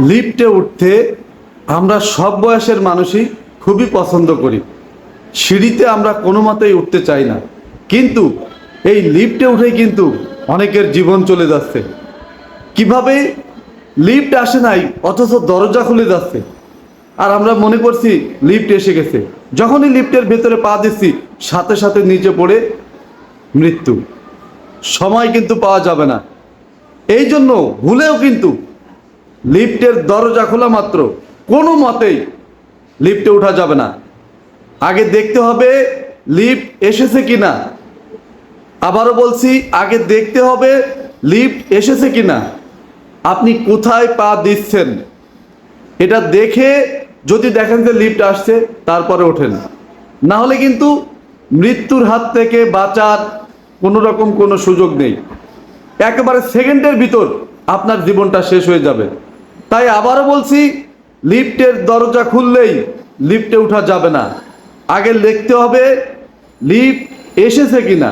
লিফটে উঠতে আমরা সব বয়সের মানুষই খুবই পছন্দ করি। সিঁড়িতে আমরা কোনো মতেই উঠতে চাই না। কিন্তু এই লিফটে উঠে কিন্তু অনেকের জীবন চলে যাচ্ছে। কীভাবে লিফট আসে নাই, অথচ দরজা খুলে যাচ্ছে। আর আমরা মনে করছি লিফট এসে গেছে। যখনই লিফটের ভেতরে পা দিচ্ছি, সাথে সাথে নিচে পড়ে মৃত্যু। সময় কিন্তু পাওয়া যাবে না। এই জন্য ভুলেও কিন্তু লিফটের দরজা খোলা মাত্র। কোনো মতেই লিফটে ওঠা যাবে না। আগে দেখতে হবে লিফট এসেছে কি না আবারও বলছি, আগে দেখতে হবে লিফট এসেছে কি না আপনি কোথায় পা দিচ্ছেন? এটা দেখে যদি দেখেন যে লিফট আসছে, তারপরে ওঠেন। না হলে কিন্তু মৃত্যুর হাত থেকে বাঁচার কোনো রকম কোনো সুযোগ নেই। একেবারে সেকেন্ডের ভিতর আপনার জীবনটা শেষ হয়ে যাবে। তাই আবারও বলছি, লিফটের দরজা খুললেই লিফটে উঠা যাবে না। আগে লিখতে হবে, লিফট এসেছে কিনা?